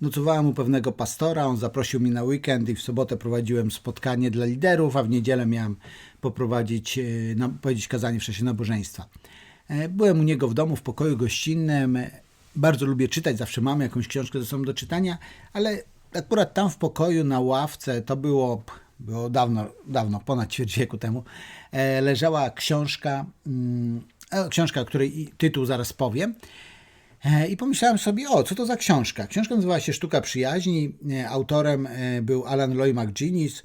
Nocowałem u pewnego pastora, on zaprosił mnie na weekend i w sobotę prowadziłem spotkanie dla liderów, a w niedzielę miałem poprowadzić, na, powiedzieć kazanie w czasie nabożeństwa. E, Byłem u niego w domu, w pokoju gościnnym. E, Bardzo lubię czytać, zawsze mam jakąś książkę ze sobą do czytania, ale akurat tam w pokoju na ławce, to było, było dawno, dawno, ponad ćwierć wieku temu, leżała książka, mm, książka, której tytuł zaraz powiem. E, I pomyślałem sobie, o, co to za książka? Książka nazywała się Sztuka Przyjaźni. E, Autorem e, był Alan Loy McGinnis.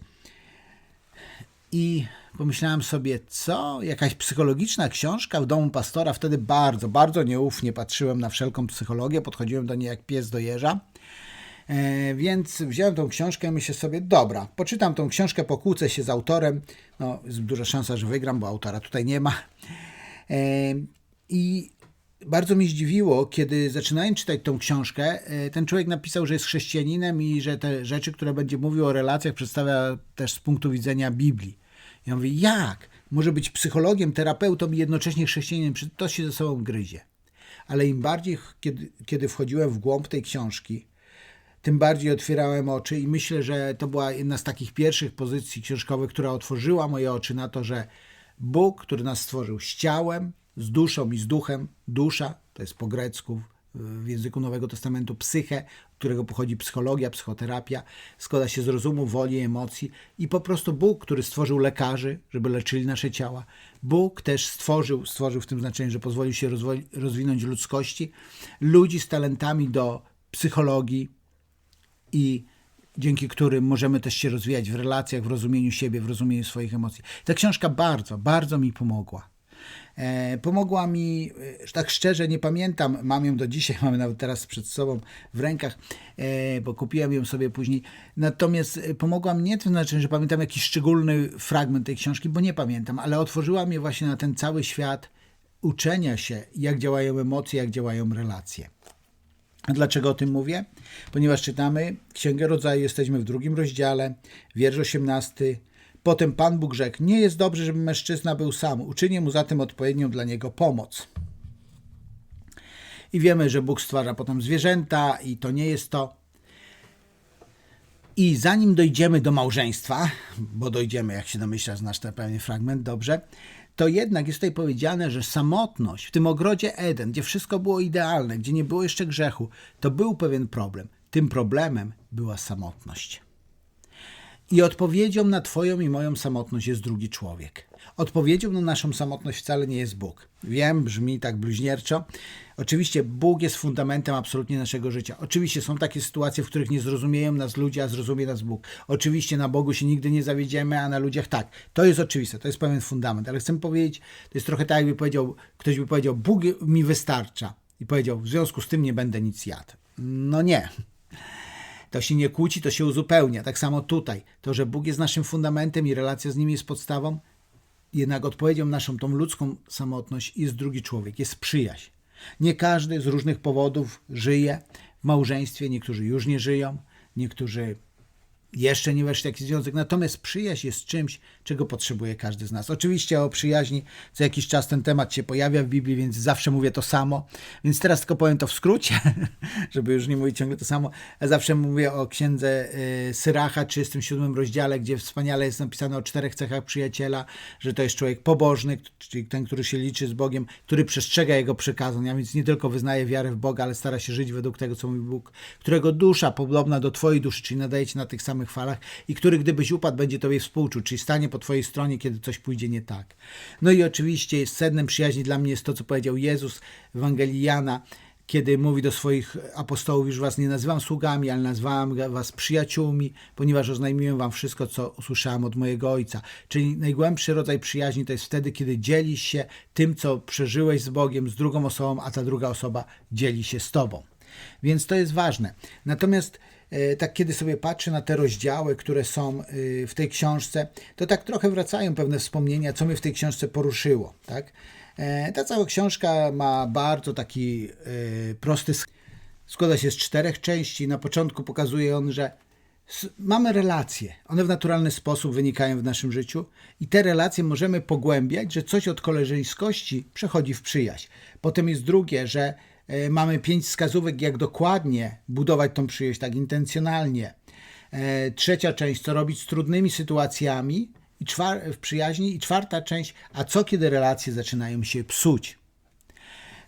I pomyślałem sobie, co? Jakaś psychologiczna książka w domu pastora. Wtedy bardzo, bardzo nieufnie patrzyłem na wszelką psychologię. Podchodziłem do niej jak pies do jeża. Więc wziąłem tą książkę i myślę sobie, dobra, poczytam tą książkę, pokłócę się z autorem. No, jest duża szansa, że wygram, bo autora tutaj nie ma. I bardzo mi zdziwiło, kiedy zaczynałem czytać tą książkę, e, ten człowiek napisał, że jest chrześcijaninem i że te rzeczy, które będzie mówił o relacjach, przedstawia też z punktu widzenia Biblii. Ja mówię, jak? Może być psychologiem, terapeutą i jednocześnie chrześcijaninem, to się ze sobą gryzie. Ale im bardziej, kiedy, kiedy wchodziłem w głąb tej książki, tym bardziej otwierałem oczy i myślę, że to była jedna z takich pierwszych pozycji książkowych, która otworzyła moje oczy na to, że Bóg, który nas stworzył z ciałem, z duszą i z duchem, dusza, to jest po grecku w języku Nowego Testamentu psyche, od którego pochodzi psychologia, psychoterapia, składa się z rozumu, woli, emocji i po prostu Bóg, który stworzył lekarzy, żeby leczyli nasze ciała. Bóg też stworzył, stworzył w tym znaczeniu, że pozwolił się rozwinąć ludzkości, ludzi z talentami do psychologii, i dzięki którym możemy też się rozwijać w relacjach, w rozumieniu siebie, w rozumieniu swoich emocji. Ta książka bardzo, bardzo mi pomogła. E, pomogła mi, e, tak szczerze nie pamiętam, mam ją do dzisiaj, mamy nawet teraz przed sobą w rękach, e, bo kupiłem ją sobie później. Natomiast pomogła mi nie tym znaczeniu, że pamiętam jakiś szczególny fragment tej książki, bo nie pamiętam, ale otworzyła mnie właśnie na ten cały świat uczenia się, jak działają emocje, jak działają relacje. A dlaczego o tym mówię? Ponieważ czytamy Księgę Rodzaju, jesteśmy w drugim rozdziale, wiersz 18. Potem Pan Bóg rzekł, nie jest dobrze, żeby mężczyzna był sam, uczynię mu zatem odpowiednią dla niego pomoc. I wiemy, że Bóg stwarza potem zwierzęta i to nie jest to. I zanim dojdziemy do małżeństwa, bo dojdziemy, jak się domyśla, znasz ten pewien fragment, dobrze, to jednak jest tutaj powiedziane, że samotność w tym ogrodzie Eden, gdzie wszystko było idealne, gdzie nie było jeszcze grzechu, to był pewien problem. Tym problemem była samotność. I odpowiedzią na Twoją i moją samotność jest drugi człowiek. Odpowiedzią na naszą samotność wcale nie jest Bóg. Wiem, brzmi tak bluźnierczo. Oczywiście Bóg jest fundamentem absolutnie naszego życia. Oczywiście są takie sytuacje, w których nie zrozumieją nas ludzie, a zrozumie nas Bóg. Oczywiście na Bogu się nigdy nie zawiedziemy, a na ludziach tak. To jest oczywiste, to jest pewien fundament. Ale chcę powiedzieć, to jest trochę tak, jakby powiedział, ktoś by powiedział, Bóg mi wystarcza. I powiedział, w związku z tym nie będę nic jadł. No nie. To się nie kłóci, to się uzupełnia. Tak samo tutaj. To, że Bóg jest naszym fundamentem i relacja z Nim jest podstawą, jednak odpowiedzią naszą tą ludzką samotność jest drugi człowiek, jest przyjaźń. Nie każdy z różnych powodów żyje w małżeństwie, niektórzy już nie żyją, niektórzy jeszcze nie weszli taki związek. Natomiast przyjaźń jest czymś, czego potrzebuje każdy z nas. Oczywiście o przyjaźni co jakiś czas ten temat się pojawia w Biblii, więc zawsze mówię to samo. Więc teraz tylko powiem to w skrócie, żeby już nie mówić ciągle to samo. Zawsze mówię o księdze y, Syracha, 37 rozdziale, gdzie wspaniale jest napisane o czterech cechach przyjaciela, że to jest człowiek pobożny, czyli ten, który się liczy z Bogiem, który przestrzega Jego przykazań, a więc nie tylko wyznaje wiarę w Boga, ale stara się żyć według tego, co mówi Bóg, którego dusza podobna do Twojej duszy, czyli nadaje Ci na tych samych falach i który gdybyś upadł, będzie Tobie współczuł, czyli stanie po Twojej stronie, kiedy coś pójdzie nie tak. No i oczywiście sednem przyjaźni dla mnie jest to, co powiedział Jezus w Ewangelii Jana, kiedy mówi do swoich apostołów, już was nie nazywam sługami, ale nazwałem was przyjaciółmi, ponieważ oznajmiłem wam wszystko, co usłyszałem od mojego ojca. Czyli najgłębszy rodzaj przyjaźni to jest wtedy, kiedy dzielisz się tym, co przeżyłeś z Bogiem, z drugą osobą, a ta druga osoba dzieli się z tobą. Więc to jest ważne. Natomiast tak kiedy sobie patrzę na te rozdziały, które są e, w tej książce, to tak trochę wracają pewne wspomnienia, co mnie w tej książce poruszyło. Tak? E, Ta cała książka ma bardzo taki e, prosty sk- składa się z czterech części. Na początku pokazuje on, że mamy relacje. One w naturalny sposób wynikają w naszym życiu i te relacje możemy pogłębiać, że coś od koleżeńskości przechodzi w przyjaźń. Potem jest drugie, że e, mamy pięć wskazówek, jak dokładnie budować tą przyjaźń, tak intencjonalnie. E, Trzecia część, co robić z trudnymi sytuacjami i w przyjaźni. I czwarta część, a co kiedy relacje zaczynają się psuć.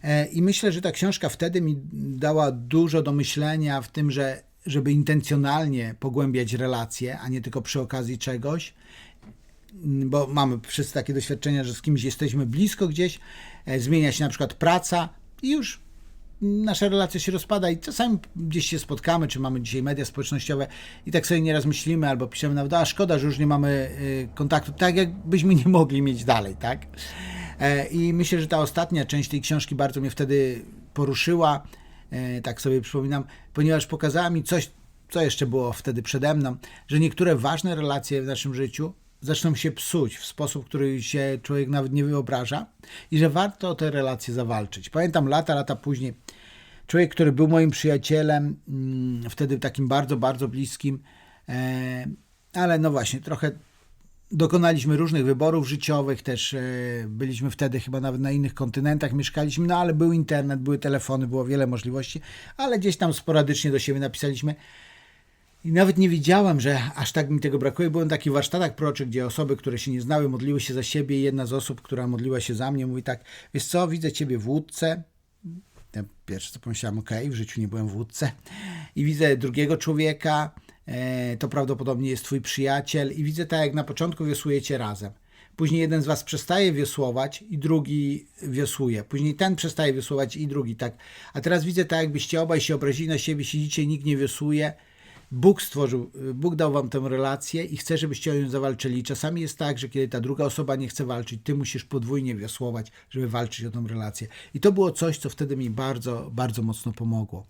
E, I myślę, że ta książka wtedy mi dała dużo do myślenia w tym, że żeby intencjonalnie pogłębiać relacje, a nie tylko przy okazji czegoś, Mm, bo mamy wszyscy takie doświadczenia, że z kimś jesteśmy blisko gdzieś, e, zmienia się na przykład praca i już nasza relacja się rozpada i czasami gdzieś się spotkamy, czy mamy dzisiaj media społecznościowe i tak sobie nieraz myślimy albo piszemy nawet, a szkoda, że już nie mamy y, kontaktu, tak jakbyśmy nie mogli mieć dalej, tak? E, I myślę, że ta ostatnia część tej książki bardzo mnie wtedy poruszyła, e, tak sobie przypominam, ponieważ pokazała mi coś, co jeszcze było wtedy przede mną, że niektóre ważne relacje w naszym życiu zaczną się psuć w sposób, który się człowiek nawet nie wyobraża i że warto o te relacje zawalczyć. Pamiętam lata, lata później, człowiek, który był moim przyjacielem, mm, wtedy takim bardzo, bardzo bliskim, e, ale no właśnie, trochę dokonaliśmy różnych wyborów życiowych, też e, byliśmy wtedy chyba nawet na innych kontynentach, mieszkaliśmy, no ale był internet, były telefony, było wiele możliwości, ale gdzieś tam sporadycznie do siebie napisaliśmy. I nawet nie wiedziałem, że aż tak mi tego brakuje. Byłem taki w warsztatach proroczych, gdzie osoby, które się nie znały, modliły się za siebie jedna z osób, która modliła się za mnie, mówi tak, wiesz co, widzę ciebie w łódce. Ja pierwsze co pomyślałem, okej, w życiu nie byłem w łódce. I widzę drugiego człowieka, e, to prawdopodobnie jest twój przyjaciel i widzę tak, jak na początku wiosłujecie razem. Później jeden z was przestaje wiosłować i drugi wiosłuje. Później ten przestaje wiosłować i drugi tak. A teraz widzę tak, jakbyście obaj się obrazili na siebie, siedzicie nikt nie wiosłuje. Bóg stworzył, Bóg dał wam tę relację i chce, żebyście o nią zawalczyli. Czasami jest tak, że kiedy ta druga osoba nie chce walczyć, ty musisz podwójnie wiosłować, żeby walczyć o tę relację. I to było coś, co wtedy mi bardzo, bardzo mocno pomogło.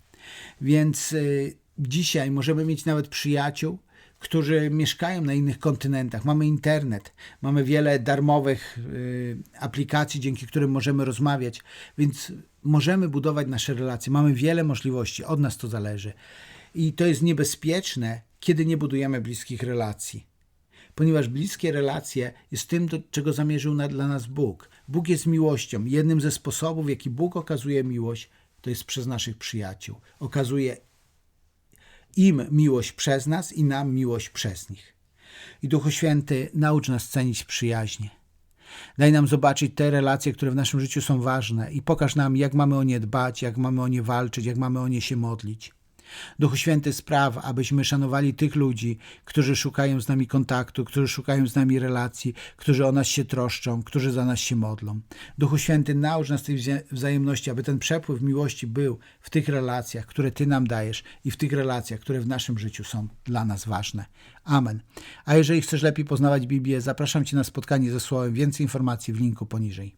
Więc y, dzisiaj możemy mieć nawet przyjaciół, którzy mieszkają na innych kontynentach. Mamy internet, mamy wiele darmowych y, aplikacji, dzięki którym możemy rozmawiać, więc możemy budować nasze relacje. Mamy wiele możliwości, od nas to zależy. I to jest niebezpieczne, kiedy nie budujemy bliskich relacji. Ponieważ bliskie relacje jest tym, do czego zamierzył na, dla nas Bóg. Bóg jest miłością. Jednym ze sposobów, w jaki Bóg okazuje miłość, to jest przez naszych przyjaciół. Okazuje im miłość przez nas i nam miłość przez nich. I Duchu Święty, naucz nas cenić przyjaźnie. Daj nam zobaczyć te relacje, które w naszym życiu są ważne i pokaż nam, jak mamy o nie dbać, jak mamy o nie walczyć, jak mamy o nie się modlić. Duchu Święty spraw, abyśmy szanowali tych ludzi, którzy szukają z nami kontaktu, którzy szukają z nami relacji, którzy o nas się troszczą, którzy za nas się modlą. Duchu Święty, naucz nas tej wzajemności, aby ten przepływ miłości był w tych relacjach, które Ty nam dajesz i w tych relacjach, które w naszym życiu są dla nas ważne. Amen. A jeżeli chcesz lepiej poznawać Biblię, zapraszam Cię na spotkanie ze Słowem. Więcej informacji w linku poniżej.